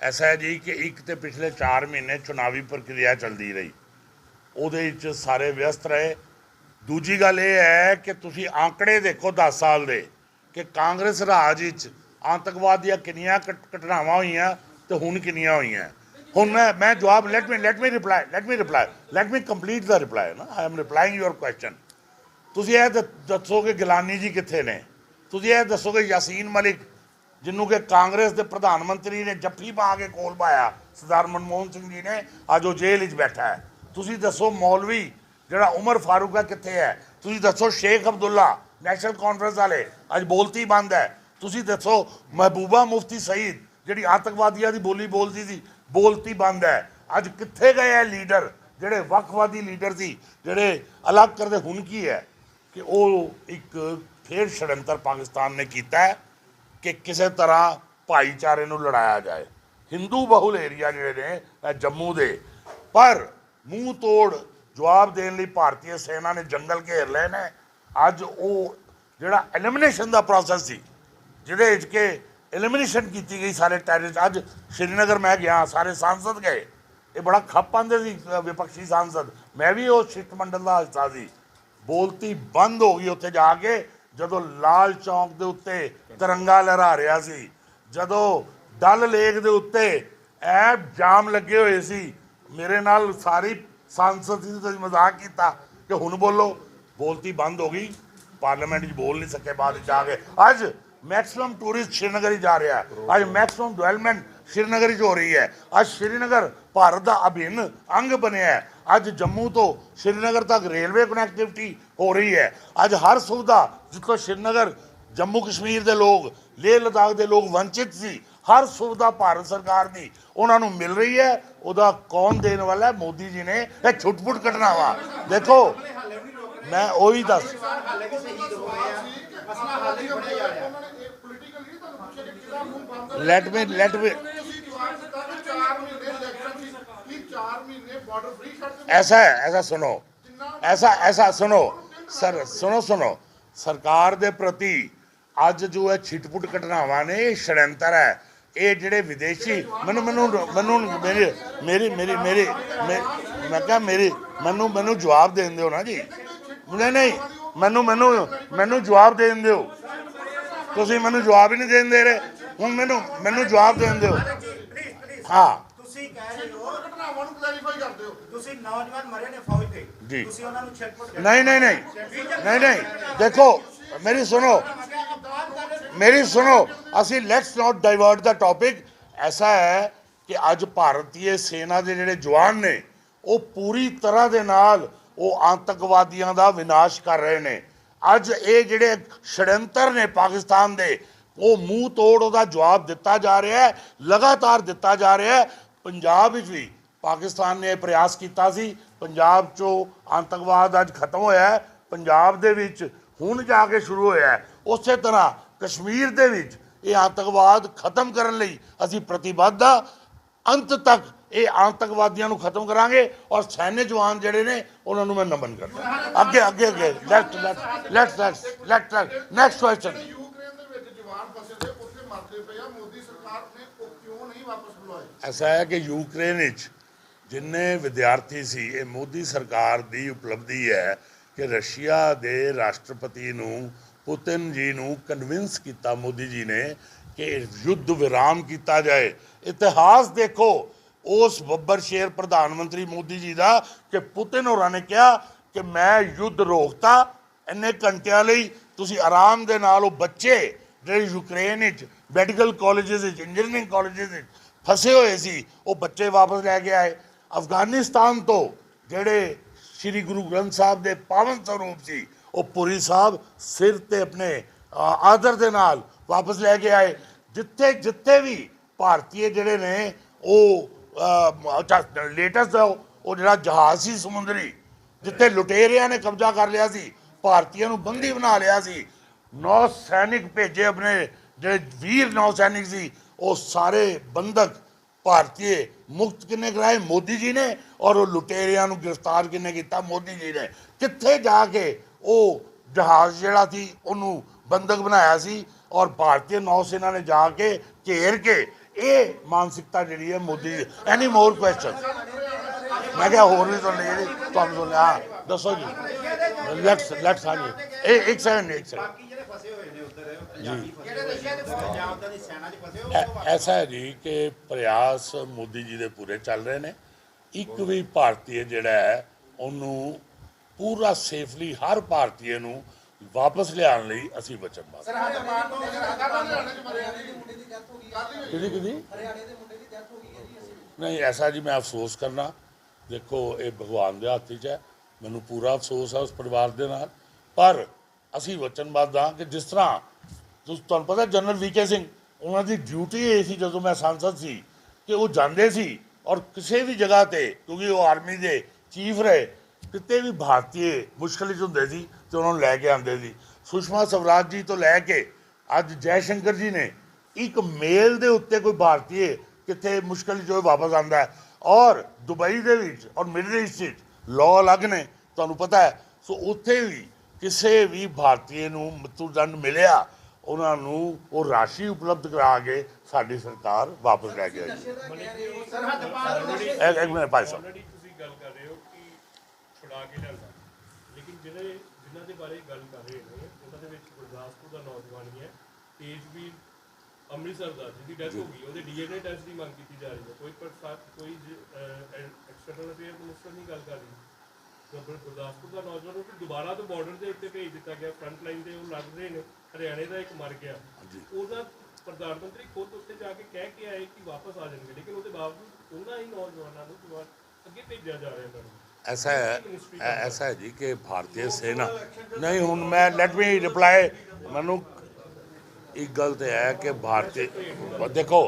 ਐਸਾ ਹੈ ਜੀ ਕਿ ਇੱਕ ਤੇ ਪਿਛਲੇ 4 ਮਹੀਨੇ ਚੁਣਾਵੀ ਪ੍ਰਕਿਰਿਆ ਚੱਲਦੀ ਰਹੀ। ਉਹਦੇ ਵਿੱਚ ਸਾਰੇ ਵਿਅਸਤ ਰਹੇ। ਦੂਜੀ ਗੱਲ ਇਹ ਹੈ ਕਿ ਤੁਸੀਂ ਆંકੜੇ ਦੇਖੋ 10 ਸਾਲ ਦੇ ਕਿ ਕਾਂਗਰਸ ਰਾਜ ਵਿੱਚ ਆਤੰਕਵਾਦ ਦੀਆਂ ਕਿੰਨੀਆਂ ਘਟ- ਘਟਨਾਵਾਂ ਹੋਈਆਂ ਤੇ ਹੁਣ ਕਿੰਨੀਆਂ ਹੋਈਆਂ। ਹੁਣ ਮੈਂ ਮੈਂ ਜਵਾਬ let me let me reply let me reply let me complete ਦਾ ਰਿਪਲਾਈ ਨਾ। I am replying your question ਤੁਸੀਂ ਇਹ ਦੱਸੋ ਕਿ ਗਿਲਾਨੀ ਜੀ ਕਿੱਥੇ ਨੇ? ਤੁਸੀਂ ਇਹ ਦੱਸੋ ਕਿ ਯਾਸੀਨ ਮਲਿਕ ਜਿਹਨੂੰ ਕਿ ਕਾਂਗਰਸ ਦੇ ਪ੍ਰਧਾਨ ਮੰਤਰੀ ਨੇ ਜੱਫੀ ਪਾ ਕੇ ਕੋਲ ਪਾਇਆ, ਸਰਦਾਰ ਮਨਮੋਹਨ ਸਿੰਘ ਜੀ ਨੇ, ਅੱਜ ਉਹ ਜੇਲ੍ਹ ਵਿੱਚ ਬੈਠਾ ਹੈ। ਤੁਸੀਂ ਦੱਸੋ ਮੌਲਵੀ, ਜਿਹੜਾ ਉਮਰ ਫਾਰੂਕ ਹੈ ਕਿੱਥੇ ਹੈ? ਤੁਸੀਂ ਦੱਸੋ ਸ਼ੇਖ ਅਬਦੁੱਲਾ, ਨੈਸ਼ਨਲ ਕਾਨਫਰੰਸ ਵਾਲੇ, ਅੱਜ ਬੋਲਤੀ ਬੰਦ ਹੈ। ਤੁਸੀਂ ਦੱਸੋ ਮਹਿਬੂਬਾ ਮੁਫਤੀ ਸਈਦ, ਜਿਹੜੀ ਆਤੰਕਵਾਦੀਆਂ ਦੀ ਬੋਲੀ ਬੋਲਦੀ ਸੀ, ਬੋਲਤੀ ਬੰਦ ਹੈ। ਅੱਜ ਕਿੱਥੇ ਗਏ ਹੈ ਲੀਡਰ? ਜਿਹੜੇ ਵੱਖਵਾਦੀ ਲੀਡਰ ਸੀ, ਜਿਹੜੇ ਅਲੱਗ ਕਰਦੇ, ਹੁਣ ਕੀ ਹੈ? ਕਿ ਉਹ ਇੱਕ ਫੇਰ ਛੜੰਤਰ ਪਾਕਿਸਤਾਨ ਨੇ ਕੀਤਾ ਹੈ। ਕਿ ਕਿਸੇ ਤਰ੍ਹਾਂ ਭਾਈਚਾਰੇ ਨੂੰ ਲੜਾਇਆ ਜਾਏ। ਹਿੰਦੂ ਬਹੁਲ ਏਰੀਆ ਜਿਹੜੇ ਨੇ ਜੰਮੂ ਦੇ। ਪਰ ਮੂੰਹ ਤੋੜ ਜਵਾਬ ਦੇਣ ਲਈ ਭਾਰਤੀ ਸੈਨਾ ਨੇ ਜੰਗਲ ਘੇਰ ਲਏ ਨੇ। ਅੱਜ ਉਹ ਜਿਹੜਾ ਐਲੀਮੀਨੇਸ਼ਨ ਦਾ ਪ੍ਰੋਸੈਸ ਸੀ, ਜਿਹਦੇ ਵਿੱਚ ਕਿ ਐਲੀਮੀਨੇਸ਼ਨ ਕੀਤੀ ਗਈ ਸਾਰੇ ਟੈਰਰਿਸਟ ਅੱਜ ਸ਼੍ਰੀਨਗਰ ਮੈਂ ਗਿਆ, ਸਾਰੇ ਸਾਂਸਦ ਗਏ। ਇਹ ਬੜਾ ਖੱਪ ਆਂਦੇ ਸੀ, ਵਿਪਕਸ਼ੀ ਸਾਂਸਦ। ਮੈਂ ਵੀ ਉਹ ਸ਼ਿਸ਼ਟ ਮੰਡਲ ਦਾ ਹਿੱਸਾ ਸੀ। ਬੋਲਤੀ ਬੰਦ ਹੋ ਗਈ ਉੱਥੇ ਜਾ ਕੇ। ਜਦੋਂ ਲਾਲ ਚੌਂਕ ਦੇ ਉੱਤੇ ਤਿਰੰਗਾ ਲਹਿਰਾ ਰਿਹਾ ਸੀ, ਜਦੋਂ ਡਲ ਲੇਕ ਦੇ ਉੱਤੇ ਐ ਜਾਮ ਲੱਗੇ ਹੋਏ ਸੀ, ਮੇਰੇ ਨਾਲ ਸਾਰੀ ਸੰਸਦ ਸੀ ਮਜ਼ਾਕ ਕੀਤਾ ਕਿ ਹੁਣ ਬੋਲੋ। ਬੋਲਤੀ ਬੰਦ ਹੋ ਗਈ। ਪਾਰਲੀਮੈਂਟ 'ਚ ਬੋਲ ਨਹੀਂ ਸਕੇ ਬਾਅਦ ਵਿੱਚ ਜਾ ਕੇ। ਅੱਜ ਮੈਕਸਿਮਮ ਟੂਰਿਸਟ ਸ਼੍ਰੀਨਗਰ ਹੀ ਜਾ ਰਿਹਾ ਅੱਜ ਮੈਕਸਿਮਮ ਡਿਵੈਲਪਮੈਂਟ ਸ਼੍ਰੀਨਗਰ 'ਚ ਹੋ ਰਹੀ ਹੈ। ਅੱਜ ਸ਼੍ਰੀਨਗਰ ਭਾਰਤ ਦਾ ਅਭਿੰਨ ਅੰਗ ਬਣਿਆ ਹੈ। ਅੱਜ ਜੰਮੂ ਤੋਂ ਸ਼੍ਰੀਨਗਰ ਤੱਕ ਰੇਲਵੇ ਕਨੈਕਟੀਵਿਟੀ ਹੋ ਰਹੀ ਹੈ। ਅੱਜ ਹਰ ਸੁਵਿਧਾ ਜਿੱਥੋਂ ਸ਼੍ਰੀਨਗਰ ਜੰਮੂ ਕਸ਼ਮੀਰ ਦੇ ਲੋਕ ਲੇਹ ਲਦਾਖ ਦੇ ਲੋਕ ਵੰਚਿਤ ਸੀ ਹਰ ਸੁਵਿਧਾ ਭਾਰਤ ਸਰਕਾਰ ਦੀ ਉਹਨਾਂ ਨੂੰ ਮਿਲ ਰਹੀ ਹੈ। ਉਹਦਾ ਕੌਣ ਦੇਣ ਵਾਲਾ ਹੈ? ਮੋਦੀ ਜੀ ਨੇ। ਇਹ ਛੁੱਟਪੁੱਟ ਕੱਢਣਾ ਵਾ ਦੇਖੋ ਮੈਂ ਉਹੀ ਦੱਸ ਹਾਲੇ ਵੀ ਸ਼ਹੀਦ ਹੋ ऐसा है ऐसा सुनो ऐसा ऐसा सुनो ਸਰ ਸੁਣੋ ਸੁਣੋ ਸਰਕਾਰ ਦੇ ਪ੍ਰਤੀ ਅੱਜ ਜੋ ਹੈ ਛਿਟਪੁਟ ਘਟਨਾਵਾਂ ਨੇ ਇਹ ਛੜੰਤਰ ਹੈ ਇਹ ਜਿਹੜੇ ਵਿਦੇਸ਼ੀ ਮੈਨੂੰ ਮੈਨੂੰ ਮੈਨੂੰ ਮੇਰੀ ਮੇਰੀ ਮੇਰੀ ਮੇਰੀ ਮੇ- ਮੈਂ ਕਿਹਾ ਮੇਰੀ ਮੈਨੂੰ ਮੈਨੂੰ ਜਵਾਬ ਦੇਣ ਦਿਓ ਨਾ ਜੀ ਨਹੀਂ ਨਹੀਂ ਮੈਨੂੰ ਮੈਨੂੰ ਮੈਨੂੰ ਜਵਾਬ ਦੇਣ ਦਿਓ ਤੁਸੀਂ ਮੈਨੂੰ ਜਵਾਬ ਹੀ ਨਹੀਂ ਦੇਣ ਦੇ ਰਹੇ ਹੁਣ ਮੈਨੂੰ ਮੈਨੂੰ ਜਵਾਬ ਦੇਣ ਦਿਓ ਹਾਂ ਤੁਸੀਂ ਕਹਿ ਰਹੇ ਹੋ ਘਟਨਾਵਾਂ ਨੂੰ ਕਲੈਰੀਫਾਈ ਕਰਦੇ ਹੋ। ਤੁਸੀਂ ਨੌਜਵਾਨ ਮਰੇ ਨੇ ਫੌਜ ਤੇ ਜੀ। ਤੁਸੀਂ ਉਹਨਾਂ ਨੂੰ ਛੇੜਪਟ ਨਹੀਂ ਨਹੀਂ ਨਹੀਂ। ਨਹੀਂ ਨਹੀਂ। ਦੇਖੋ ਮੇਰੀ ਸੁਣੋ। ਮੇਰੀ ਸੁਣੋ। ਅਸੀਂ let's not divert the topic ਐਸਾ ਹੈ ਕਿ ਅੱਜ ਭਾਰਤੀ ਸੈਨਾ ਦੇ ਜਿਹੜੇ ਜਵਾਨ ਨੇ ਉਹ ਪੂਰੀ ਤਰ੍ਹਾਂ ਦੇ ਨਾਲ ਉਹ ਆਤੰਕਵਾਦੀਆਂ ਦਾ ਵਿਨਾਸ਼ ਕਰ ਰਹੇ ਨੇ। ਅੱਜ ਇਹ ਜਿਹੜੇ ਛੜੰਤਰ ਨੇ ਪਾਕਿਸਤਾਨ ਦੇ ਉਹ ਮੂੰਹ ਤੋੜ ਉਹਦਾ ਜਵਾਬ ਦਿੱਤਾ ਜਾ ਰਿਹਾ ਹੈ ਲਗਾਤਾਰ ਦਿੱਤਾ ਜਾ ਰਿਹਾ ਹੈ। ਪੰਜਾਬ ਵਿੱਚ ਵੀ ਪਾਕਿਸਤਾਨ ਨੇ ਇਹ ਪ੍ਰਯਾਸ ਕੀਤਾ ਸੀ। ਪੰਜਾਬ 'ਚੋਂ ਆਤੰਕਵਾਦ ਅੱਜ ਖਤਮ ਹੋਇਆ ਹੈ। ਪੰਜਾਬ ਦੇ ਵਿੱਚ ਹੁਣ ਜਾ ਕੇ ਸ਼ੁਰੂ ਹੋਇਆ ਹੈ। ਉਸੇ ਤਰ੍ਹਾਂ ਕਸ਼ਮੀਰ ਦੇ ਵਿੱਚ ਇਹ ਆਤੰਕਵਾਦ ਖਤਮ ਕਰਨ ਲਈ ਅਸੀਂ ਪ੍ਰਤੀਬੱਧ ਹਾਂ ਅੰਤ ਤੱਕ ਇਹ ਆਤੰਕਵਾਦੀਆਂ ਨੂੰ ਖਤਮ ਕਰਾਂਗੇ ਔਰ ਸੈਨਿਕ ਜਵਾਨ ਜਿਹੜੇ ਨੇ, ਉਹਨਾਂ ਨੂੰ ਮੈਂ ਨਮਨ ਕਰਦਾ ਅੱਗੇ ਅੱਗੇ ਅੱਗੇ। Let let let let next question Ukraine ਦੇ ਵਿੱਚ ਜਵਾਨ ਫਸੇ ਦੇ ਉੱਥੇ ਮਰਦੇ ਪਏ ਆ ਮੋਦੀ ਸਰਕਾਰ ਨੇ ਉਹ ਕਿਉਂ ਨਹੀਂ ਵਾਪਸ ਬੁਲਾਏ ਐਸਾ ਹੈ ਕਿ ਯੂਕਰੇਨ ਵਿੱਚ ਜਿੰਨੇ ਵਿਦਿਆਰਥੀ ਸੀ, ਇਹ ਮੋਦੀ ਸਰਕਾਰ ਦੀ ਉਪਲਬਧੀ ਹੈ ਕਿ ਰਸ਼ੀਆ ਦੇ ਰਾਸ਼ਟਰਪਤੀ ਨੂੰ, ਪੁਤਿਨ ਜੀ ਨੂੰ ਕਨਵਿੰਸ ਕੀਤਾ, ਮੋਦੀ ਜੀ ਨੇ ਕਿ ਯੁੱਧ ਵਿਰਾਮ ਕੀਤਾ ਜਾਏ। ਇਤਿਹਾਸ ਦੇਖੋ, ਉਸ ਬੱਬਰ ਸ਼ੇਰ ਪ੍ਰਧਾਨ ਮੰਤਰੀ ਮੋਦੀ ਜੀ ਦਾ ਕਿ ਪੁਤਿਨ ਹੋਰਾਂ ਨੇ ਕਿਹਾ ਕਿ ਮੈਂ ਯੁੱਧ ਰੋਕਤਾ ਇੰਨੇ ਘੰਟਿਆਂ ਲਈ, ਤੁਸੀਂ ਆਰਾਮ ਦੇ ਨਾਲ ਉਹ ਬੱਚੇ ਜਿਹੜੇ ਯੂਕਰੇਨ ਵਿੱਚ ਮੈਡੀਕਲ ਕਾਲਜਸ ਵਿੱਚ ਇੰਜੀਨੀਅਰਿੰਗ ਕਾਲਜਸ ਵਿੱਚ ਫਸੇ ਹੋਏ ਸੀ ਉਹ ਬੱਚੇ ਵਾਪਸ ਲੈ ਕੇ ਆਏ। ਅਫਗਾਨਿਸਤਾਨ ਤੋਂ ਜਿਹੜੇ ਸ੍ਰੀ ਗੁਰੂ ਗ੍ਰੰਥ ਸਾਹਿਬ ਦੇ ਪਾਵਨ ਸਰੂਪ ਸੀ ਉਹ ਪੁਰੀ ਸਾਹਿਬ ਸਿਰ ਤੇ ਆਪਣੇ ਆਦਰ ਦੇ ਨਾਲ ਵਾਪਸ ਲੈ ਕੇ ਆਏ। ਜਿੱਥੇ ਜਿੱਥੇ ਵੀ ਭਾਰਤੀ ਜਿਹੜੇ ਨੇ ਉਹ ਲੇਟੈਸਟ ਉਹ ਜਿਹੜਾ ਜਹਾਜ਼ ਸੀ ਸਮੁੰਦਰੀ ਜਿੱਥੇ ਲੁਟੇਰਿਆਂ ਨੇ ਕਬਜ਼ਾ ਕਰ ਲਿਆ ਸੀ ਭਾਰਤੀਆਂ ਨੂੰ ਬੰਦੀ ਬਣਾ ਲਿਆ ਸੀ। ਨੌ ਸੈਨਿਕ ਭੇਜੇ ਆਪਣੇ ਜਿਹੜੇ ਵੀਰ ਨੌ ਸੈਨਿਕ ਸੀ ਉਹ ਸਾਰੇ ਬੰਦਕ ਭਾਰਤੀਏ ਮੁਕਤ ਕਿੰਨੇ ਕਰਾਏ? ਮੋਦੀ ਜੀ ਨੇ। ਔਰ ਉਹ ਲੁਟੇਰਿਆਂ ਨੂੰ ਗ੍ਰਿਫਤਾਰ ਕਿੰਨੇ ਕੀਤਾ? ਮੋਦੀ ਜੀ ਨੇ। ਕਿੱਥੇ ਜਾ ਕੇ ਉਹ ਜਹਾਜ਼ ਜਿਹੜਾ ਸੀ, ਉਹਨੂੰ ਬੰਦਕ ਬਣਾਇਆ ਸੀ ਔਰ ਭਾਰਤੀ ਨੌ ਸੈਨਾ ਨੇ ਜਾ ਕੇ ਘੇਰ ਕੇ ਇਹ ਮਾਨਸਿਕਤਾ ਜਿਹੜੀ ਹੈ ਮੋਦੀ ਦੀ। ਐਨੀ ਮੋਰ ਕੁਐਸਚਨ ਮੈਂ ਕਿਹਾ ਹੋਰ ਵੀ ਤੁਹਾਨੂੰ ਲਈ ਤੁਹਾਨੂੰ ਸੁਣ ਲਿਆ ਦੱਸੋ ਜੀ। ਲੈਟਸ ਲੈਟਸ ਹਾਂਜੀ। ਇਹ ਇੱਕ ਸੈਕਿੰਡ ਇੱਕ ਸੈਕਿੰਡ ਫਸੇ ਹੋਏ ਨੇ ਉੱਧਰ ਪੰਜਾਬੀ ਫਸੇ ਹੋਏ ਨੇ ਪੰਜਾਬ ਦਾ ਦੀ ਸੈਨਾ 'ਚ ਫਸੇ ਹੋਏ ਐ- ਐਸਾ ਹੈ ਜੀ ਕਿ ਪ੍ਰਯਾਸ ਮੋਦੀ ਜੀ ਦੇ ਪੂਰੇ ਚੱਲ ਰਹੇ ਨੇ। ਇੱਕ ਵੀ ਭਾਰਤੀ ਜਿਹੜਾ ਹੈ ਉਹਨੂੰ ਪੂਰਾ ਸੇਫਲੀ ਹਰ ਭਾਰਤੀ ਨੂੰ ਵਾਪਸ ਲਿਆਉਣ ਲਈ ਅਸੀਂ ਵਚਨਬੱਧ ਸਰਹੱਦ ਪਾਰ ਤੋਂ ਸਰਹੱਦਾਂ ਹਰਿਆਣੇ ਚ ਮਰਿਆ ਜੀ ਕਿਹਦੀ ਕਿਹਦੀ? ਹਰਿਆਣੇ ਦੇ ਮੁੰਡੇ ਦੀ ਡੈਥ ਹੋ ਗਈ ਹੈ ਜੀ ਅਸੀਂ। ਨਹੀਂ ਐਸਾ ਜੀ ਮੈਂ ਅਫਸੋਸ ਕਰਨਾ। ਦੇਖੋ ਇਹ ਭਗਵਾਨ ਦੇ ਹੱਥ 'ਚ ਹੈ। ਮੈਨੂੰ ਪੂਰਾ ਅਫਸੋਸ ਹੈ ਉਸ ਪਰਿਵਾਰ ਦੇ ਨਾਲ। ਪਰ ਅਸੀਂ ਵਚਨਬੱਧ ਹਾਂ ਕਿ ਜਿਸ ਤਰ੍ਹਾਂ ਤੁਸੀਂ, ਤੁਹਾਨੂੰ ਪਤਾ ਜਨਰਲ ਵੀਕੇ ਸਿੰਘ, ਉਹਨਾਂ ਦੀ ਡਿਊਟੀ ਇਹ ਸੀ ਜਦੋਂ ਮੈਂ ਸੰਸਦ ਸੀ ਕਿ ਉਹ ਜਾਂਦੇ ਸੀ ਔਰ ਕਿਸੇ ਵੀ ਜਗ੍ਹਾ ਤੇ, ਕਿਉਂਕਿ ਉਹ ਆਰਮੀ ਦੇ ਚੀਫ ਰਹੇ, ਕਿਤੇ ਵੀ ਭਾਰਤੀ ਮੁਸ਼ਕਲ 'ਚ ਹੁੰਦੇ ਸੀ ਤੇ ਉਹਨਾਂ ਨੂੰ ਲੈ ਕੇ ਆਉਂਦੇ ਸੀ। ਸੁਸ਼ਮਾ ਸਵਰਾਜ ਜੀ ਤੋਂ ਲੈ ਕੇ ਅੱਜ ਜੈ ਸ਼ੰਕਰ ਜੀ ਨੇ ਇੱਕ ਮੇਲ ਦੇ ਉੱਤੇ ਕੋਈ ਭਾਰਤੀ ਕਿੱਥੇ ਮੁਸ਼ਕਲ ਜੋ ਵਾਪਸ ਆਂਦਾ ਹੈ। ਔਰ ਦੁਬਈ ਦੇ ਵਿੱਚ ਔਰ ਮਿਡਲ ਈਸਟ ਵਿੱਚ ਲਾਅ ਅਲੱਗ ਨੇ, ਤੁਹਾਨੂੰ ਪਤਾ ਹੈ। ਸੋ ਉੱਥੇ ਵੀ ਕਿਸੇ ਵੀ ਭਾਰਤੀ ਨੂੰ ਮ੍ਰਿਤੂਦੰਡ ਮਿਲਿਆ ਉਹਨਾਂ ਨੂੰ ਉਹ ਰਾਸ਼ੀ ਉਪਲਬਧ ਕਰਾ ਕੇ ਸਾਡੀ ਸਰਕਾਰ ਵਾਪਸ ਲੈ ਕੇ ਆਈ। ਇੱਕ ਇੱਕ ਮਿੰਟ ਭਾਈ ਸਾਹਿਬ। ਤੁਸੀਂ ਗੱਲ ਕਰ ਰਹੇ ਹੋ ਕਿ ਛੁਡਾ ਕੇ ਲਿਆਂਦਾ। ਲੇਕਿਨ ਜਿਹੜੇ ਜਿਨ੍ਹਾਂ ਦੇ ਬਾਰੇ ਗੱਲ ਕਰ ਰਹੇ ਨੇ ਉਹਨਾਂ ਦੇ ਵਿੱਚ ਗੁਰਦਾਸਪੁਰ ਦਾ ਨੌਜਵਾਨ ਹੀ ਹੈ ਤੇਜਵੀਰ ਅੰਮ੍ਰਿਤਸਰ ਦਾ ਜਿਹਦੀ ਡੈਥ ਹੋ ਗਈ ਉਹਦੇ ਡੀਐਨਏ ਟੈਸਟ ਦੀ ਮੰਗ ਕੀਤੀ ਜਾ ਰਹੀ ਹੈ। ਕੋਈ ਪਰ ਕੋਈ ਐਕਸਟਰਨਲ ਅਫੇਅਰ ਮਿਨਿਸਟਰ ਨਹੀਂ ਗੱਲ ਕਰ ਰਹੀ। ਗੁਰਦਾਸਪੁਰ ਦਾ ਨੌਜਵਾਨ ਨੂੰ ਫਿਰ ਦੁਬਾਰਾ ਤੋਂ ਬਾਰਡਰ ਦੇ ਉੱਤੇ ਭੇਜ ਦਿੱਤਾ ਗਿਆ ਫਰੰਟ ਲਾਈਨ ਤੇ ਉਹ ਲੜ ਰਹੇ ਨੇ ਹਰਿਆਣੇ ਦਾ ਇੱਕ ਮਰ ਗਿਆ ਉਹਦਾ ਪ੍ਰਧਾਨ ਮੰਤਰੀ ਖੁਦ ਉੱਤੇ ਜਾ ਕੇ ਕਹਿ ਕੇ ਆਏ ਕਿ ਵਾਪਸ ਆ ਜਾਣਗੇ ਲੇਕਿਨ ਉਹਦੇ ਬਾਵਜੂਦ ਉਹਨਾਂ ਹੀ ਨੌਜਵਾਨਾਂ ਨੂੰ ਦੁਬਾਰਾ ਅੱਗੇ ਭੇਜਿਆ ਜਾ ਰਿਹਾ ਇਹਨਾਂ ਨੂੰ ऐसा है ऐ- ऐसा है जी कि भारतीय सेना नहीं हूँ मैं लेट मी रिप्लाई ਮੈਨੂੰ ਇੱਕ ਗੱਲ ਤੇ ਹੈ ਕਿ ਭਾਰਤੀ ਦੇਖੋ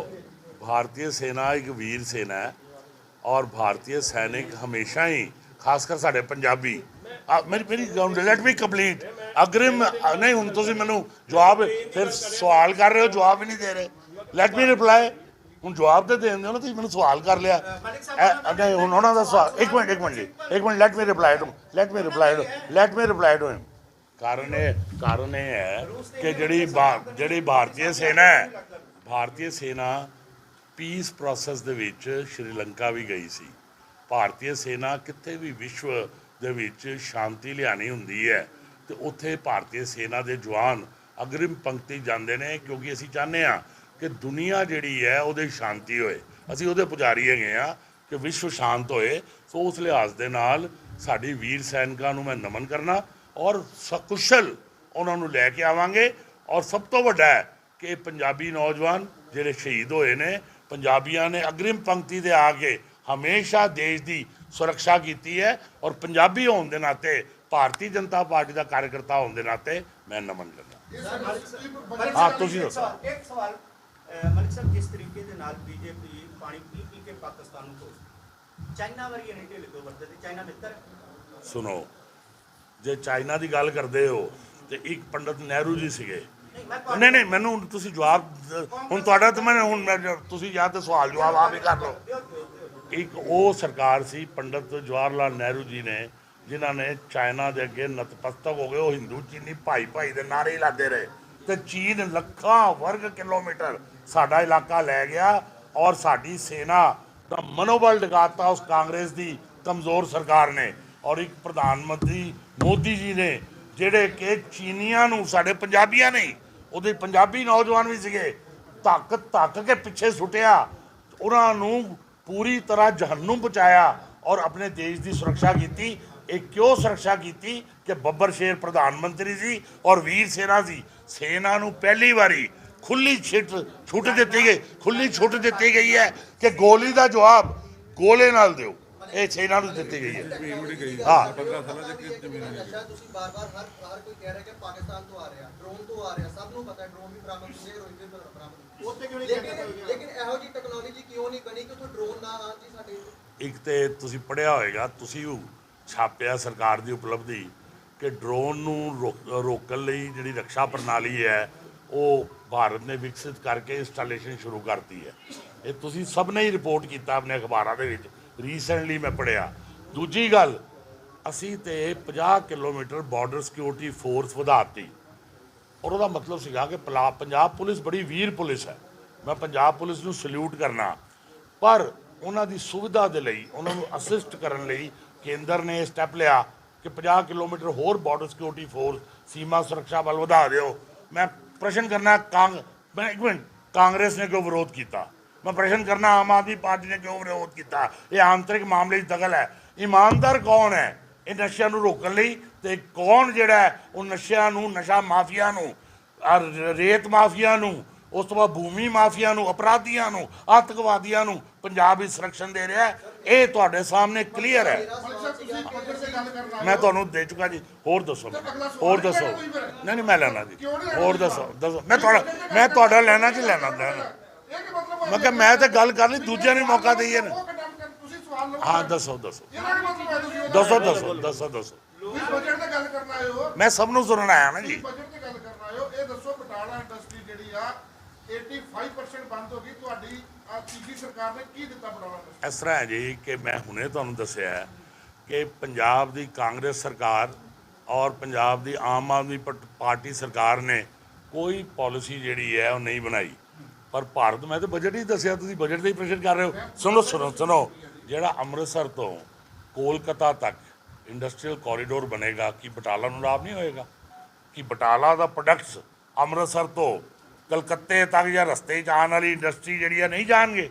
ਭਾਰਤੀ ਸੈਨਾ ਇੱਕ ਵੀਰ ਸੈਨਾ ਹੈ ਔਰ ਭਾਰਤੀ ਸੈਨਿਕ ਹਮੇਸ਼ਾ ਹੀ ਖਾਸ ਕਰ ਸਾਡੇ ਪੰਜਾਬੀ। ਮੇਰੀ ਮੇਰੀ ਮੇਰੀ ਲੈਟ ਮੀ ਕੰਪਲੀਟ ਅਗਰਿਮ ਨਹੀਂ, ਹੁਣ ਤੁਸੀਂ ਮੈਨੂੰ ਜਵਾਬ ਫਿਰ ਸਵਾਲ ਕਰ ਰਹੇ ਹੋ, ਜਵਾਬ ਹੀ ਨਹੀਂ ਦੇ ਰਹੇ। ਲੈਟ ਮੀ ਰਿਪਲਾਈ ਹੁਣ ਜਵਾਬ ਤੇ ਦੇਣ ਦਿਓ ਨਾ, ਤੁਸੀਂ ਮੈਨੂੰ ਸਵਾਲ ਕਰ ਲਿਆ। ਨਹੀਂ ਹੁਣ ਉਹਨਾਂ ਦਾ ਸਵਾਲ ਇੱਕ ਮਿੰਟ ਇੱਕ ਮਿੰਟ ਜੀ। ਇੱਕ minute let me reply to let me reply to let me reply to him ਕਾਰਨ ਇਹ ਕਾਰਨ ਇਹ ਹੈ ਕਿ ਜਿਹੜੀ ਭਾ- ਜਿਹੜੀ ਭਾਰਤੀ ਸੈਨਾ ਹੈ, ਭਾਰਤੀ ਸੈਨਾ ਪੀਸ ਪ੍ਰੋਸੈਸ ਦੇ ਵਿੱਚ ਸ਼੍ਰੀਲੰਕਾ ਵੀ ਗਈ ਸੀ। ਭਾਰਤੀ ਸੈਨਾ ਕਿੱਥੇ ਵੀ ਵਿਸ਼ਵ ਦੇ ਵਿੱਚ ਸ਼ਾਂਤੀ ਲਿਆਣੀ ਹੁੰਦੀ ਹੈ, ਤੇ ਉੱਥੇ ਭਾਰਤੀ ਸੈਨਾ ਦੇ ਜਵਾਨ ਅਗਰਿਮ ਪੰਕਤੀ ਜਾਂਦੇ ਨੇ, ਕਿਉਂਕਿ ਅਸੀਂ ਚਾਹੁੰਦੇ ਹਾਂ ਕਿ ਦੁਨੀਆ ਜਿਹੜੀ ਹੈ ਉਹਦੇ ਸ਼ਾਂਤੀ ਹੋਏ। ਅਸੀਂ ਉਹਦੇ ਪੁਜਾਰੀ ਹੈਗੇ ਆ ਕਿ ਵਿਸ਼ਵ ਸ਼ਾਂਤ ਹੋਏ। ਸੋ ਉਸ ਲਿਹਾਜ਼ ਦੇ ਨਾਲ ਸਾਡੀ ਵੀਰ ਸੈਨਿਕਾਂ ਨੂੰ ਮੈਂ ਨਮਨ ਕਰਨਾ ਔਰ ਸਕੁਸ਼ਲ ਉਹਨਾਂ ਨੂੰ ਲੈ ਕੇ ਆਵਾਂਗੇ। ਔਰ ਸਭ ਤੋਂ ਵੱਡਾ ਹੈ ਕਿ ਪੰਜਾਬੀ ਨੌਜਵਾਨ ਜਿਹੜੇ ਸ਼ਹੀਦ ਹੋਏ ਨੇ, ਪੰਜਾਬੀਆਂ ਨੇ ਅਗਰਿਮ ਪੰਕਤੀ ਤੇ ਆ ਕੇ ਹਮੇਸ਼ਾ ਦੇਸ਼ ਦੀ ਸੁਰੱਖਿਆ ਕੀਤੀ ਹੈ ਔਰ ਪੰਜਾਬੀ ਹੋਣ ਦੇ ਨਾਤੇ ਭਾਰਤੀ ਜਨਤਾ ਪਾਰਟੀ ਦਾ ਕਾਰਜਕਰਤਾ ਹੋਣ ਦੇ ਨਾਤੇ ਮੈਂ ਨਮਨ ਕਰਦਾ ਹਾਂ। ਤੁਸੀਂ ਦੱਸੋ। ਇੱਕ ਸਵਾਲ ਮਲਿਕ ਸਾਹਿਬ ਜਿਸ ਤਰੀਕੇ ਦੇ ਨਾਲ ਬੀਜੇਪੀ ਪਾਣੀ ਪੀ ਪੀ ਕੇ ਪਾਕਿਸਤਾਨ ਨੂੰ ਤੋੜ ਚਾਈਨਾ ਵਰਗੀ ਨਹੀਂ ਢਿੱਲ ਤੋਂ ਵਰਤਦੇ ਤੇ ਚਾਈਨਾ ਮਿੱਤਰ। ਸੁਣੋ ਜੇ ਚਾਈਨਾ ਦੀ ਗੱਲ ਕਰਦੇ ਹੋ ਤੇ ਇੱਕ ਪੰਡਤ ਨਹਿਰੂ ਜੀ ਸੀਗੇ। ਨਹੀਂ ਨਹੀਂ ਮੈਨੂੰ ਤੁਸੀਂ ਜਵਾਬ ਹੁਣ ਤੁਹਾਡਾ ਤਾਂ ਮੈਂ ਹੁਣ ਤੁਸੀਂ ਜਾਂ ਤਾਂ ਸਵਾਲ ਜਵਾਬ ਆਪ ਹੀ ਕਰ ਲਓ। ਇੱਕ ਉਹ ਸਰਕਾਰ ਸੀ, ਪੰਡਤ ਜਵਾਹਰ ਲਾਲ ਨਹਿਰੂ ਜੀ ਨੇ, ਜਿਨ੍ਹਾਂ ਨੇ ਚਾਈਨਾ ਦੇ ਅੱਗੇ ਨਤਮਸਤਕ ਹੋ ਗਏ, ਉਹ ਹਿੰਦੂ ਚੀਨੀ ਭਾਈ ਭਾਈ ਦੇ ਨਾਰੇ ਲਾਦੇ ਰਹੇ। ਤੇ ਚੀਨ ਲੱਖਾਂ ਵਰਗ ਕਿਲੋਮੀਟਰ ਸਾਡਾ ਇਲਾਕਾ ਲੈ ਗਿਆ ਔਰ ਸਾਡੀ ਸੈਨਾ ਦਾ ਮਨੋਬਲ ਡਗਾਤਾ ਉਸ ਕਾਂਗਰਸ ਦੀ ਕਮਜ਼ੋਰ ਸਰਕਾਰ ਨੇ। ਔਰ ਇੱਕ ਪ੍ਰਧਾਨ ਮੰਤਰੀ ਮੋਦੀ ਜੀ ਨੇ, ਜਿਹੜੇ ਕਿ ਚੀਨੀਆਂ ਨੂੰ, ਸਾਡੇ ਪੰਜਾਬੀਆਂ ਨੇ ਉਹਦੇ ਪੰਜਾਬੀ ਨੌਜਵਾਨ ਵੀ ਸੀਗੇ, ਧੱਕ ਧੱਕ ਕੇ ਪਿੱਛੇ ਸੁੱਟਿਆ। ਉਹਨਾਂ ਨੂੰ ਪੂਰੀ ਤਰ੍ਹਾਂ ਜਹੰਨਮ ਪਹੁੰਚਾਇਆ ਔਰ ਆਪਣੇ ਦੇਸ਼ ਦੀ ਸੁਰੱਖਿਆ ਕੀਤੀ। ਇਹ ਕਿਉਂ ਸੁਰੱਖਿਆ ਕੀਤੀ? ਕਿ ਬੱਬਰ ਸ਼ੇਰ ਪ੍ਰਧਾਨ ਮੰਤਰੀ ਸੀ ਔਰ ਵੀਰ ਸੈਨਾ ਸੀ ਸੈਨਾ ਨੂੰ ਪਹਿਲੀ ਵਾਰੀ ਖੁੱਲੀ ਛਿੱਟ ਛੁੱਟ ਦਿੱਤੀ ਗਈ ਖੁੱਲੀ ਛੁੱਟ ਦਿੱਤੀ ਗਈ ਹੈ ਕਿ ਗੋਲੀ ਦਾ ਜਵਾਬ ਗੋਲੇ ਨਾਲ ਦਿਓ। ਇਹ ਸੈਨਾ ਨੂੰ ਦਿੱਤੀ ਗਈ ਹੈ। ਹਾਂ। ਤੁਸੀਂ ਬਾਰ-ਬਾਰ ਹਰ ਹਰ ਕੋਈ ਕਹਿ ਰਿਹਾ ਕਿ ਪਾਕਿਸਤਾਨ ਤੋਂ ਆ ਰਿਹਾ ਡਰੋਨ ਤੋਂ ਆ ਰਿਹਾ ਸਭ ਨੂੰ ਪਤਾ ਹੈ ਡਰੋਨ ਵੀ ਬਰਾਮਦ ਹੁੰਦੇ ਰੋਹਿਤ ਵੀ ਬਰਾਮਦ ਹੁੰਦੇ ਉੱਥੇ ਕਿਉਂ ਨਹੀਂ ਲੇਕਿਨ ਕਹਿੰਦੇ ਹੋਏ ਲੇਕਿਨ ਇਹੋ ਜੀ ਟੈਕਨੋਲੋਜੀ ਕਿਉਂ ਨਹੀਂ ਬਣੀ ਕਿ ਉੱਥੇ ਡਰੋਨ ਨਾ ਆਉਣ ਜੀ ਸਾਡੇ ਇੱਕ ਤੇ ਤੁਸੀਂ ਪੜਿਆ ਹੋਏਗਾ, ਤੁਸੀਂ ਉਹ ਛਾਪਿਆ ਸਰਕਾਰ ਦੀ ਉਪਲਬਧੀ ਕਿ ਡਰੋਨ ਨੂੰ ਰੋਕ- ਰੋਕਣ ਲਈ ਜਿਹੜੀ ਰੱਖਿਆ ਪ੍ਰਣਾਲੀ ਹੈ, ਉਹ ਭਾਰਤ ਨੇ ਵਿਕਸਿਤ ਕਰਕੇ ਇੰਸਟਾਲੇਸ਼ਨ ਸ਼ੁਰੂ ਕਰਤੀ ਹੈ। ਇਹ ਤੁਸੀਂ ਸਭ ਨੇ ਹੀ ਰਿਪੋਰਟ ਕੀਤਾ ਆਪਣੇ ਅਖਬਾਰਾਂ ਦੇ ਵਿੱਚ ਰੀਸੈਂਟਲੀ ਮੈਂ ਪੜਿਆ ਦੂਜੀ ਗੱਲ, ਅਸੀਂ ਤੇ 50 ਕਿਲੋਮੀਟਰ ਬਾਰਡਰ ਸਿਕਿਉਰਿਟੀ ਫੋਰਸ ਵਧਾਤੀ। ਔਰ ਉਹਦਾ ਮਤਲਬ ਸੀਗਾ ਕਿ ਪਲਾ- ਪੰਜਾਬ ਪੁਲਿਸ ਬੜੀ ਵੀਰ ਪੁਲਿਸ ਹੈ। ਮੈਂ ਪੰਜਾਬ ਪੁਲਿਸ ਨੂੰ ਸਲੂਟ ਕਰਨਾ। ਪਰ ਉਹਨਾਂ ਦੀ ਸੁਵਿਧਾ ਦੇ ਲਈ, ਉਹਨਾਂ ਨੂੰ ਅਸਿਸਟ ਕਰਨ ਲਈ ਕੇਂਦਰ ਨੇ ਸਟੈਪ ਲਿਆ ਕਿ 50 ਕਿਲੋਮੀਟਰ ਹੋਰ ਬਾਰਡਰ ਸਿਕਿਉਰਿਟੀ ਫੋਰਸ ਸੀਮਾ ਸੁਰੱਖਿਆ ਬਲ ਵਧਾ ਦਿਓ। ਮੈਂ ਪ੍ਰਸ਼ਨ ਕਰਨਾ, ਕਾਂਗ, ਮੈਂ ਇੱਕ ਮਿੰਟ, ਕਾਂਗਰਸ ਨੇ ਕਿਉਂ ਵਿਰੋਧ ਕੀਤਾ? ਮੈਂ ਪ੍ਰਸ਼ਨ ਕਰਨਾ, ਆਮ ਆਦਮੀ ਪਾਰਟੀ ਨੇ ਕਿਉਂ ਵਿਰੋਧ ਕੀਤਾ? ਇਹ ਆਂਤਰਿਕ ਮਾਮਲੇ 'ਚ ਦਖਲ ਹੈ। ਇਮਾਨਦਾਰ ਕੌਣ ਹੈ? ਇਹ ਨਸ਼ਿਆਂ ਨੂੰ ਰੋਕਣ ਲਈ ਤੇ ਕੌਣ ਜਿਹੜਾ ਉਹ ਨਸ਼ਿਆਂ ਨੂੰ, ਨਸ਼ਾ ਮਾਫੀਆ ਨੂੰ ਰੇਤ ਮਾਫੀਆ ਨੂੰ ਉਸ ਤੋਂ ਬਾਅਦ ਭੂਮੀ ਮਾਫੀਆ ਨੂੰ, ਅਪਰਾਧੀਆਂ ਨੂੰ, ਆਤੰਕਵਾਦੀਆਂ ਨੂੰ ਪੰਜਾਬ ਵਿੱਚ ਸੰਰਕਸ਼ਨ ਦੇ ਰਿਹਾ ਇਹ ਤੁਹਾਡੇ ਸਾਹਮਣੇ ਕਲੀਅਰ ਹੈ। ਮੈਂ ਤੁਹਾਨੂੰ ਦੇ ਚੁੱਕਾ ਜੀ। ਹੋਰ ਦੱਸੋ ਹੋਰ ਨਹੀਂ ਦੱਸੋ। ਨਹੀਂ ਨਹੀਂ, ਮੈਂ ਲੈਣਾ ਜੀ। ਹੋਰ ਦੱਸੋ। ਦੱਸੋ। ਮੈਂ ਤੁਹਾਡਾ ਮੈਂ ਤੁਹਾਡਾ ਲੈਣਾ ਜੀ ਲੈਣਾ? ਲੈਣਾ। ਮੈਂ ਕਿਹਾ ਮੈਂ ਤਾਂ ਗੱਲ ਕਰ ਲਈ, ਦੂਜਿਆਂ ਨੂੰ ਮੌਕਾ ਦੇਈਏ ਨਾ। ਹਾਂ, ਦੱਸੋ ਦੱਸੋ। ਦੱਸੋ ਦੱਸੋ ਦੱਸੋ ਦੱਸੋ। ਮੈਂ ਸਭ ਨੂੰ ਸੁਣਨ ਆਇਆ ਨਾ ਜੀ। ਬਜਟ ਤੇ ਗੱਲ ਕਰਨ ਆਏ ਇਹ ਦੱਸੋ ਬਟਾਲਾ ਇੰਡਸਟਰੀ ਜਿਹੜੀ ਆ 85% ਬੰਦ ਹੋ ਗਈ। ਤੁਹਾਡੀ ਤੀਜੀ ਸਰਕਾਰ ਨੇ ਕੀ ਦਿੱਤਾ ਬਟਾਲਾ ਇਸ ਤਰ੍ਹਾਂ ਹੈ ਜੀ ਕਿ ਮੈਂ ਹੁਣੇ ਤੁਹਾਨੂੰ ਦੱਸਿਆ ਕਿ ਪੰਜਾਬ ਦੀ ਕਾਂਗਰਸ ਸਰਕਾਰ ਔਰ ਪੰਜਾਬ ਦੀ ਆਮ ਆਦਮੀ ਪਾਰਟੀ ਸਰਕਾਰ ਨੇ ਕੋਈ ਪਾਲਿਸੀ ਜਿਹੜੀ ਹੈ ਉਹ ਨਹੀਂ ਬਣਾਈ। ਪਰ ਭਾਰਤ, ਮੈਂ ਤਾਂ ਬਜਟ ਹੀ ਦੱਸਿਆ, ਤੁਸੀਂ ਬਜਟ ਦਾ ਹੀ ਪ੍ਰਸ਼ਨ ਕਰ ਰਹੇ ਹੋ। ਸੁਣੋ ਸੁਣੋ ਸੁਣੋ, ਜਿਹੜਾ ਅੰਮ੍ਰਿਤਸਰ ਤੋਂ ਕੋਲਕਾਤਾ ਤੱਕ ਇੰਡਸਟਰੀਅਲ ਕੋਰੀਡੋਰ ਬਣੇਗਾ, ਕਿ ਬਟਾਲਾ ਨੂੰ ਲਾਭ ਨਹੀਂ ਹੋਏਗਾ? ਕਿ ਬਟਾਲਾ ਦਾ ਪ੍ਰੋਡਕਟਸ ਅੰਮ੍ਰਿਤਸਰ ਤੋਂ ਕਲਕੱਤੇ ਤੱਕ ਜਾਂ ਰਸਤੇ 'ਚ ਆਉਣ ਵਾਲੀ ਇੰਡਸਟਰੀ ਜਿਹੜੀ ਆ ਨਹੀਂ ਜਾਣਗੇ,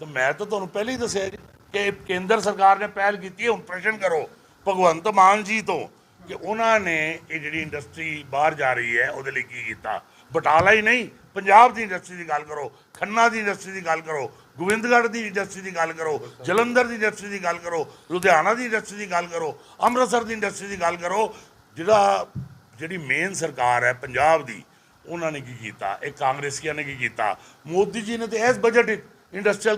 ਤਾਂ ਮੈਂ ਤਾਂ ਤੁਹਾਨੂੰ ਪਹਿਲਾਂ ਹੀ ਦੱਸਿਆ ਜੀ ਕਿ ਕੇਂਦਰ ਸਰਕਾਰ ਨੇ ਪਹਿਲ ਕੀਤੀ ਹੈ, ਹੁਣ ਪ੍ਰਸ਼ਨ ਕਰੋ ਭਗਵੰਤ ਮਾਨ ਜੀ ਤੋਂ ਕਿ ਉਹਨਾਂ ਨੇ ਇਹ ਜਿਹੜੀ ਇੰਡਸਟਰੀ ਬਾਹਰ ਜਾ ਰਹੀ ਹੈ, ਉਹਦੇ ਲਈ ਕੀ ਕੀਤਾ? ਬਟਾਲਾ ਹੀ ਨਹੀਂ, ਪੰਜਾਬ ਦੀ ਇੰਡਸਟਰੀ ਦੀ ਗੱਲ ਕਰੋ, ਖੰਨਾ ਦੀ ਇੰਡਸਟਰੀ ਦੀ ਗੱਲ ਕਰੋ, ਗੋਬਿੰਦਗੜ੍ਹ ਦੀ ਇੰਡਸਟਰੀ ਦੀ ਗੱਲ ਕਰੋ, ਜਲੰਧਰ ਦੀ ਇੰਡਸਟਰੀ ਦੀ ਗੱਲ ਕਰੋ, ਲੁਧਿਆਣਾ ਦੀ ਇੰਡਸਟਰੀ ਦੀ ਗੱਲ ਕਰੋ, ਅੰਮ੍ਰਿਤਸਰ ਦੀ ਇੰਡਸਟਰੀ ਦੀ ਗੱਲ ਕਰੋ, ਜਿਹੜਾ ਜਿਹੜੀ ਮੇਨ ਸਰਕਾਰ ਹੈ ਪੰਜਾਬ ਦੀ ਉਹਨਾਂ ਨੇ ਕੀ ਕੀਤਾ ਇਹ ਕਾਂਗਰਸੀਆਂ ਨੇ ਕੀ ਕੀਤਾ ਮੋਦੀ ਜੀ ਨੇ ਤੇ ਇਸ ਬਜਟ ਵਿੱਚ ਇੰਡਸਟਰੀਅਲ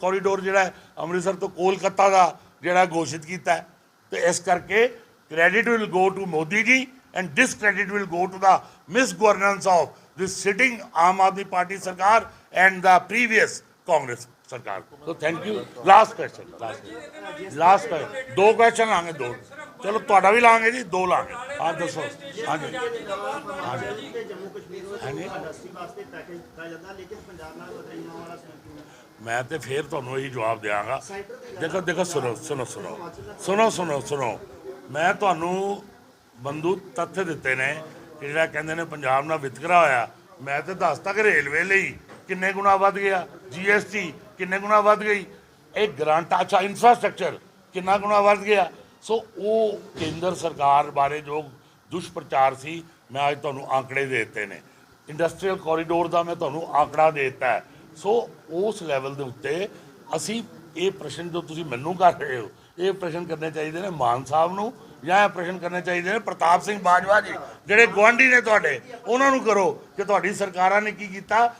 ਕੋਰੀਡੋਰ ਜਿਹੜਾ ਹੈ ਅੰਮ੍ਰਿਤਸਰ ਤੋਂ ਕੋਲਕਾਤਾ ਦਾ ਜਿਹੜਾ ਘੋਸ਼ਿਤ ਕੀਤਾ ਹੈ ਤੇ ਇਸ ਕਰਕੇ credit will go to Modi ji and discredit will go to the misgovernance of this sitting Aam Aadmi party sarkar and the previous Congress sarkar so thank you. Last question last last ਦੋ question ਲਾਂਗੇ ਦੋ ਚਲੋ, ਤੁਹਾਡਾ ਵੀ ਲਾਂਗੇ ਜੀ, ਦੋ ਲਾਂਗੇ। ਹਾਂ ਦੱਸੋ। ਹਾਂਜੀ। ਹਾਂਜੀ। ਜੰਮੂ ਕਸ਼ਮੀਰ ਵਾਸਤੇ ਪੈਕੇਜ ਦਿੱਤਾ ਜਾਂਦਾ ਲੇਕਿਨ ਪੰਜਾਬ ਨਾਲ ਬਦਲਾਈਆਂ ਵਾਲਾ ਮੈਂ ਤੇ ਫੇਰ ਤੁਹਾਨੂੰ ਇਹੀ ਜਵਾਬ ਦਿਆਂਗਾ। ਦੇਖੋ ਦੇਖੋ, ਸੁਣੋ ਸੁਣੋ ਸੁਣੋ। ਸੁਣੋ ਸੁਣੋ ਸੁਣੋ। ਮੈਂ ਤੁਹਾਨੂੰ ਬੰਦੂ ਤੱਥ ਦਿੱਤੇ ਨੇ ਕਿ ਜਿਹੜਾ ਕਹਿੰਦੇ ਨੇ ਪੰਜਾਬ ਨਾਲ ਵਿਤਕਰਾ ਹੋਇਆ, ਮੈਂ ਤੇ ਦੱਸਤਾ ਕਿ ਰੇਲਵੇ ਲਈ ਕਿੰਨੇ ਗੁਣਾ ਵੱਧ ਗਿਆ? ਜੀਐਸਟੀ ਕਿੰਨੇ ਗੁਣਾ ਵੱਧ ਗਈ? ਇਹ ਗ੍ਰਾਂਟ ਅੱਛਾ ਇਨਫਰਾਸਟ੍ਰਕਚਰ ਕਿੰਨਾ ਗੁਣਾ ਵੱਧ ਗਿਆ? ਸੋ ਉਹ ਕੇਂਦਰ ਸਰਕਾਰ ਬਾਰੇ ਜੋ ਦੁਸ਼ਪ੍ਰਚਾਰ ਸੀ, ਮੈਂ ਅੱਜ ਤੁਹਾਨੂੰ ਆંકੜੇ ਦੇ ਦਿੱਤੇ ਨੇ। ਇੰਡਸਟਰੀਅਲ ਕੋਰੀਡੋਰ ਦਾ ਮੈਂ ਤੁਹਾਨੂੰ ਆંકੜਾ ਦੇ ਦਿੱਤਾ ਹੈ। ਸੋ ਉਸ ਲੈਵਲ ਦੇ ਉੱਤੇ ਅਸੀਂ ਇਹ ਪ੍ਰਸ਼ਨ ਜੋ ਤੁਸੀਂ ਮੈਨੂੰ ਕਰ ਰਹੇ ਹੋ, ਇਹ ਪ੍ਰਸ਼ਨ ਕਰਨੇ ਚਾਹੀਦੇ ਨੇ ਮਾਨ ਸਾਹਿਬ ਨੂੰ ਜਾਂ ਇਹ ਪ੍ਰਸ਼ਨ ਕਰਨੇ ਚਾਹੀਦੇ ਨੇ ਪ੍ਰਤਾਪ ਸਿੰਘ ਬਾਜਵਾ ਜੀ, ਜਿਹੜੇ ਗੁਆਂਢੀ ਨੇ ਤੁਹਾਡੇ, ਉਹਨਾਂ ਨੂੰ ਕਰੋ ਕਿ ਤੁਹਾਡੀ ਸਰਕਾਰਾਂ ਨੇ ਕੀ ਕੀਤਾ